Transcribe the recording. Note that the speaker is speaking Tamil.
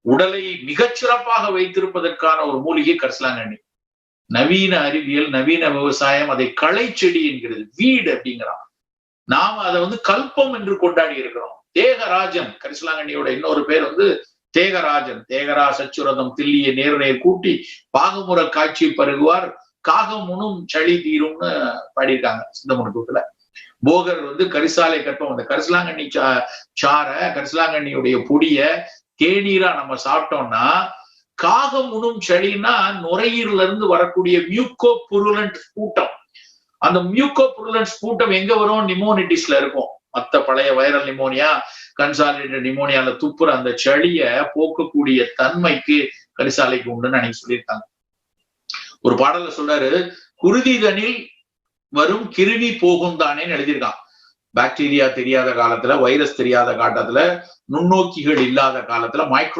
உடலை மிகச்சிறப்பாக வைத்திருப்பதற்கான ஒரு மூலிகை கரிசலாங்கண்ணி. நவீன அறிவியல் நவீன விவசாயம் அதை களை செடி என்கிறது. வீடு அப்படிங்கிறான் நாம அதை வந்து கல்பம் என்று கொண்டாடி இருக்கிறோம். தேகராஜன் கரிசலாங்கண்ணியோட இன்னொரு பேர் வந்து தேகராஜன். தேகரா சச்சுரதம் தில்லிய நேர்நேர் கூட்டி பாகமுற காட்சி பருகுவார். காகமுனும் சளி தீரும்னு பாடியிருக்காங்க சிந்தமுனுக்குல போகர் வந்து கரிசாலை கற்பம். அந்த கரிசலாங்கண்ணி சா சார கரிசலாங்கண்ணியுடைய பொடிய தேநீரா நம்ம சாப்பிட்டோம்னா காகம் உணும் சளின்னா நுரையீரல இருந்து வரக்கூடிய மியூக்கோ புருலண்ட் கூட்டம் அந்த மியூக்கோ புருலன்ஸ் கூட்டம் எங்க வரும்? நிமோனிட்டிஸ்ல இருக்கும். மத்த பழைய வைரல் நிமோனியா கன்சாலிடேட் நிமோனியால துப்புற அந்த செளிய போக்கக்கூடிய தன்மைக்கு கரிசாலைக்கு உண்டுன்னு அன்னைக்கு சொல்லியிருக்காங்க. ஒரு பாடல்ல சொல்றாரு குருதிதனில் வரும் கிருமி போகும் தானேன்னு எழுதியிருக்கான். பாக்டீரியா தெரியாத காலத்துல வைரஸ் தெரியாத காலத்துல நுண்ணோக்கிகள் இல்லாத காலத்துல மைக்ரோ